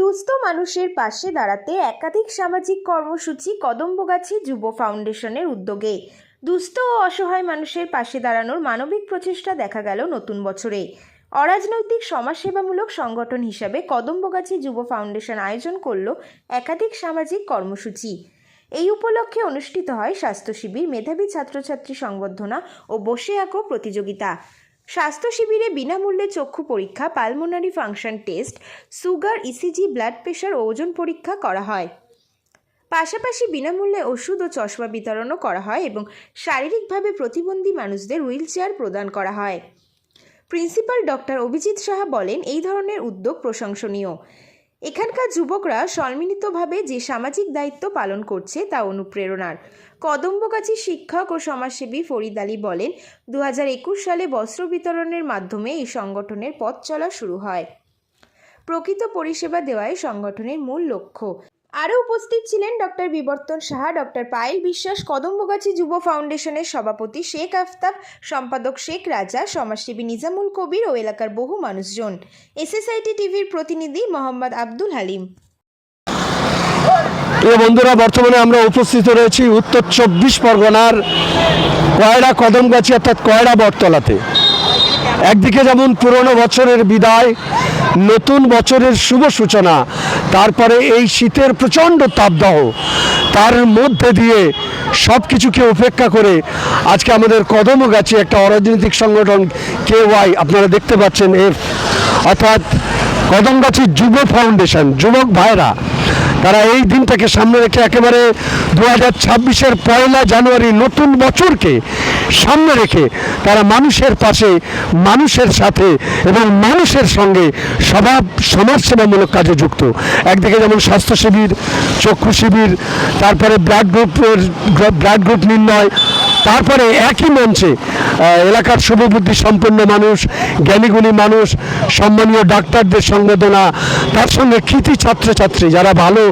দুস্থ মানুষের পাশে দাঁড়াতে একাধিক সামাজিক কর্মসূচি কদম্বগাছি যুব ফাউন্ডেশনের উদ্যোগে। দুস্থ ও অসহায় মানুষের পাশে দাঁড়ানোর মানবিক প্রচেষ্টা দেখা গেল নতুন বছরে। অরাজনৈতিক সমাজসেবামূলক সংগঠন হিসাবে কদম্বগাছি যুব ফাউন্ডেশন আয়োজন করল একাধিক সামাজিক কর্মসূচি। এই উপলক্ষে অনুষ্ঠিত হয় স্বাস্থ্য শিবির, মেধাবী ছাত্রছাত্রী সংবর্ধনা ও বসে আঁকো প্রতিযোগিতা। স্বাস্থ্য শিবিরে বিনামূল্যে চক্ষু পরীক্ষা pulmonary function test sugar ECG blood pressure ও ওজন পরীক্ষা করা হয়। পাশাপাশি বিনামূল্যে ওষুধ ও চশমা বিতরণও করা হয় এবং শারীরিকভাবে প্রতিবন্ধী মানুষদের হুইল চেয়ার প্রদান করা হয়। প্রিন্সিপাল ডক্টর অভিজিৎ সাহা বলেন, এই ধরনের উদ্যোগ প্রশংসনীয়। এখানকার যুবকরা সম্মিলিতভাবে যে সামাজিক দায়িত্ব পালন করছে তা অনুপ্রেরণার। কদম্বগাছি শিক্ষক ও সমাজসেবী ফরিদ আলী বলেন দু হাজার একুশ সালে বস্ত্র বিতরণের মাধ্যমে এই সংগঠনের পথ চলা শুরু হয়। প্রকৃত পরিষেবা দেওয়াই সংগঠনের মূল লক্ষ্য। আরও উপস্থিত ছিলেন ডক্টর বিবর্তন সাহা, ডক্টর পায়েল বিশ্বাস, কদম্বগাছি যুব ফাউন্ডেশনের সভাপতি শেখ আফতাব, সম্পাদক শেখ রাজা, সমাজসেবী নিজামুল কবির ও এলাকার বহু মানুষজন। এসএসআইটি টিভির প্রতিনিধি মোহাম্মদ আব্দুল হালিম। প্রিয় বন্ধুরা, বর্তমানে আমরা উপস্থিত রয়েছি উত্তর চব্বিশ পরগনার কয়রা কদমগাছি, অর্থাৎ কয়রা বটতলাতে। একদিকে যেমন পুরনো বছরের বিদায় নতুন বছরের শুভ সূচনা। তারপরে এই শীতের প্রচণ্ড তাপদাহ। তার মধ্যে দিয়ে সব কিছুকে উপেক্ষা করে আজকে আমাদের কদমগাছি একটা অরাজনৈতিক সংগঠন কে ওয়াই আপনারা দেখতে পাচ্ছেন এফ অর্থাৎ কদমগাছি যুব ফাউন্ডেশন, যুবক ভাইরা তারা এই দিনটাকে সামনে রেখে একেবারে দু হাজার ছাব্বিশের পয়লা জানুয়ারি নতুন বছরকে সামনে রেখে তারা মানুষের পাশে, মানুষের সাথে এবং মানুষের সঙ্গে স্বভাব সমাজসেবামূলক কাজে যুক্ত। একদিকে যেমন স্বাস্থ্য শিবির চক্ষু শিবির তারপরে ব্লাড গ্রুপের, ব্লাড গ্রুপ নির্ণয় তারপরে একই মঞ্চে এলাকার শুভবুদ্ধি সম্পন্ন মানুষ, জ্ঞানীগুণী মানুষ, সম্মানীয় ডাক্তারদের সংবেদনা, তার সঙ্গে কৃতি ছাত্রছাত্রী যারা ভালো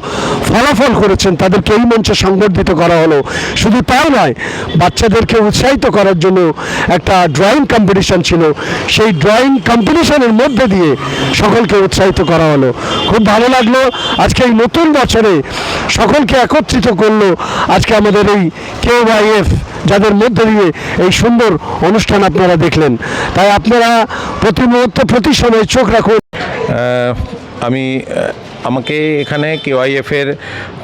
ফলাফল করেছেন, তাদেরকে এই মঞ্চে সংবর্ধিত করা হলো। শুধু তাই নয়, বাচ্চাদেরকে উৎসাহিত করার জন্য একটা ড্রয়িং কম্পিটিশন ছিল। সেই ড্রয়িং কম্পিটিশনের মধ্যে দিয়ে সকলকে উৎসাহিত করা হলো। খুব ভালো লাগল। আজকে এই নতুন বছরে সকলকে একত্রিত করল। আজকে আমাদের এই কে এফ যাদের মধ্যে দিয়ে এই সুন্দর অনুষ্ঠান আপনারা দেখলেন। তাই আপনারা প্রতি মুহূর্তে, প্রতি সময় চোখ রাখুন। আমি আমাকে এখানে কেওয়াইএফের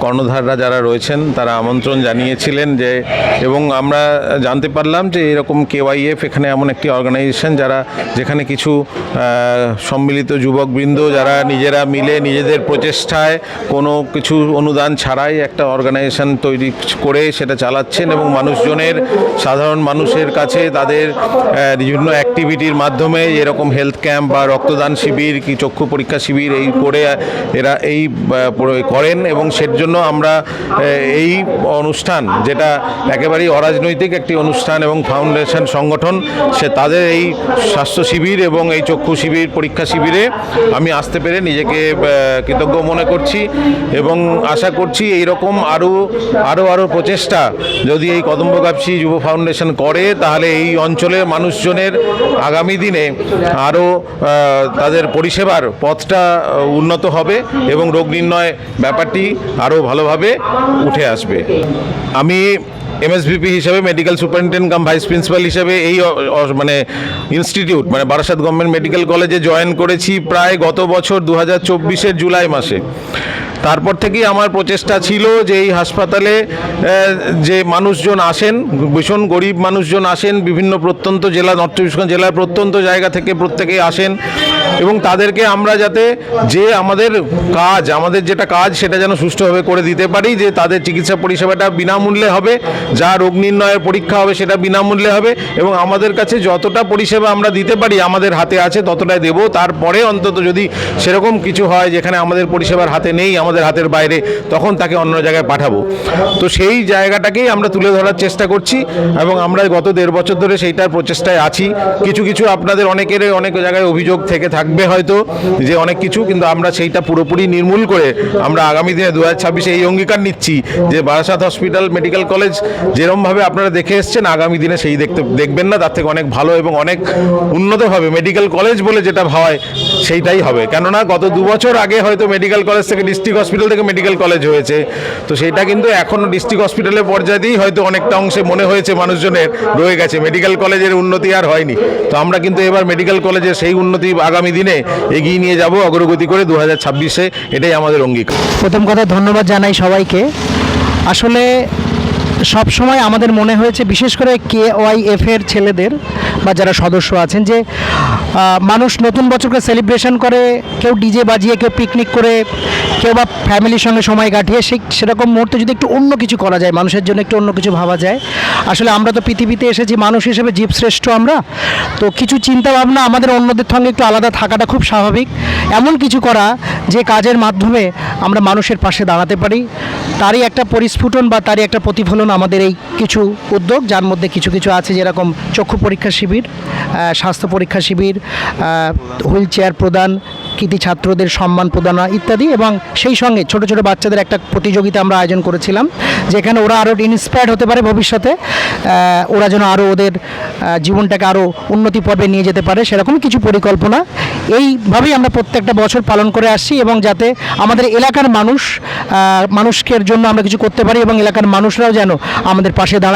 কর্ণধাররা যারা রয়েছেন, তারা আমন্ত্রণ জানিয়েছিলেন যে, এবং আমরা জানতে পারলাম যে এরকম কেওয়াইএফ এখানে এমন একটি অর্গানাইজেশন যারা, যেখানে কিছু সম্মিলিত যুবকবৃন্দ যারা নিজেরা মিলে নিজেদের প্রচেষ্টায় কোনো কিছু অনুদান ছাড়াই একটা অর্গানাইজেশন তৈরি করে সেটা চালাচ্ছেন এবং মানুষজনের, সাধারণ মানুষের কাছে তাদের বিভিন্ন অ্যাক্টিভিটির মাধ্যমে এরকম হেলথ ক্যাম্প বা রক্তদান শিবির, কি চক্ষু পরীক্ষা শিবির এই করে এরা এই করেন এবং সের জন্য আমরা এই অনুষ্ঠান যেটা একেবারেই অরাজনৈতিক একটি অনুষ্ঠান এবং ফাউন্ডেশন সংগঠন, সে তাদের এই স্বাস্থ্য শিবির এবং এই চক্ষু শিবির, পরীক্ষা শিবিরে আমি আসতে পেরে নিজেকে কৃতজ্ঞ মনে করছি এবং আশা করছি এই রকম আরও আরও আরও প্রচেষ্টা যদি এই কদম্বগাপসি যুব ফাউন্ডেশন করে, তাহলে এই অঞ্চলের মানুষজনের আগামী দিনে আরও তাদের পরিষেবার পথটা উন্নত হবে। এবং রোগ নির্ণয় ব্যাপারটি আরও ভালোভাবে উঠে আসবে। আমি এমএসভিপি হিসাবে medical superintendent cum vice principal হিসাবে এই মানে ইনস্টিটিউট মানে বারাসাত গভর্নমেন্ট মেডিকেল কলেজে জয়েন করেছি প্রায় গত বছর দু হাজার জুলাই মাসে। তারপর থেকেই আমার প্রচেষ্টা ছিল যে এই হাসপাতালে যে মানুষজন আসেন, ভীষণ গরিব মানুষজন আসেন, বিভিন্ন প্রত্যন্ত জেলা, নর্থ চব্বিশ জেলার প্রত্যন্ত জায়গা থেকে প্রত্যেকেই আসেন। এবং তাদেরকে আমরা যাতে যে আমাদের কাজ, আমাদের যেটা কাজ সেটা যেন সুষ্ঠুভাবে করে দিতে পারি, যে তাদের চিকিৎসা পরিষেবাটা বিনামূল্যে হবে, যা রোগ নির্ণয়ের পরীক্ষা হবে সেটা বিনামূল্যে হবে এবং আমাদের কাছে যতটা পরিষেবা আমরা দিতে পারি, আমাদের হাতে আছে ততটাই দেব। তারপরে অন্তত যদি সেরকম কিছু হয় যেখানে আমাদের পরিষেবার হাতে নেই, আমাদের হাতের বাইরে, তখন তাকে অন্য জায়গায় পাঠাবো। তো সেই জায়গাটাকেই আমরা তুলে ধরার চেষ্টা করছি এবং আমরা গত দেড় বছর ধরে সেইটার প্রচেষ্টায় আছি। কিছু কিছু আপনাদের অনেকের, অনেক জায়গায় অভিযোগ থেকে থাকবে হয়তো যে অনেক কিছু, কিন্তু আমরা সেইটা পুরোপুরি নির্মূল করে আমরা আগামী দিনে দু ছাব্বিশে এই অঙ্গীকার নিচ্ছি যে বারাসাত হসপিটাল মেডিকেল কলেজ যেরমভাবে আপনারা দেখে এসছেন, আগামী দিনে সেই দেখতে, দেখবেন না, তার থেকে অনেক ভালো এবং অনেক উন্নতভাবে মেডিকেল কলেজ বলে যেটা হয় সেইটাই হবে। কেননা গত দু বছর আগে হয়তো মেডিকেল কলেজ থেকে ডিস্ট্রিক্ট হসপিটাল থেকে মেডিকেল কলেজ হয়েছে। তো সেটা কিন্তু এখনও ডিস্ট্রিক্ট হসপিটালের পর্যায়েতেই হয়তো অনেকটা অংশে মনে হয়েছে মানুষজনের, রয়ে গেছে। মেডিকেল কলেজের উন্নতি আর হয়নি। তো আমরা কিন্তু এবার মেডিকেল কলেজের সেই উন্নতি আগামী দিনে এগিয়ে নিয়ে যাব অগ্রগতি করে দু হাজার ছাব্বিশে, এটাই আমাদের অঙ্গীকার। প্রথম কথা ধন্যবাদ জানাই সবাইকে। আসলে সব সময় আমাদের মনে হয়েছে, বিশেষ করে কে ওয়াই এফ এর ছেলেদের বা যারা সদস্য আছেন, যে মানুষ নতুন বছরকে সেলিব্রেশন করে, কেউ ডিজে বাজিয়ে, কেউ পিকনিক করে, কেউ বা ফ্যামিলির সঙ্গে সময় কাটিয়ে, সেই সেরকম মুহূর্তে যদি একটু অন্য কিছু করা যায়, মানুষের জন্য একটু অন্য কিছু ভাবা যায়। আসলে আমরা তো পৃথিবীতে এসেছি, মানুষ হিসেবে জীবশ্রেষ্ঠ আমরা। তো কিছু চিন্তা ভাবনা আমাদের অন্যদের সঙ্গে একটু আলাদা থাকাটা খুব স্বাভাবিক। এমন কিছু করা, যে কাজের মাধ্যমে আমরা মানুষের পাশে দাঁড়াতে পারি। তারই একটা পরিস্ফুটন বা তারই একটা প্রতিফলন আমাদের এই কিছু উদ্যোগ, যার মধ্যে কিছু কিছু আছে যেরকম চক্ষু পরীক্ষা শিবির স্বাস্থ্য পরীক্ষা শিবির হুইল চেয়ার প্রদান কৃতি ছাত্রদের সম্মান প্রদান ইত্যাদি এবং সেই সঙ্গে ছোট ছোট বাচ্চাদের একটা প্রতিযোগিতা আমরা আয়োজন করেছিলাম, যেখানে ওরা আরও ইন্সপায়ার্ড হতে পারে ভবিষ্যতে ওরা যেন আরও ওদের জীবনটাকে আরও উন্নতি পর্বে নিয়ে যেতে পারে সেরকম কিছু পরিকল্পনা। এইভাবেই আমরা প্রত্যেকটা বছর পালন করে আসছি এবং যাতে আমাদের এলাকার মানুষ মানুষের জন্য আমরা কিছু করতে পারি এবং এলাকার মানুষরাও যেন আমাদের পাশে দাঁড়ায়।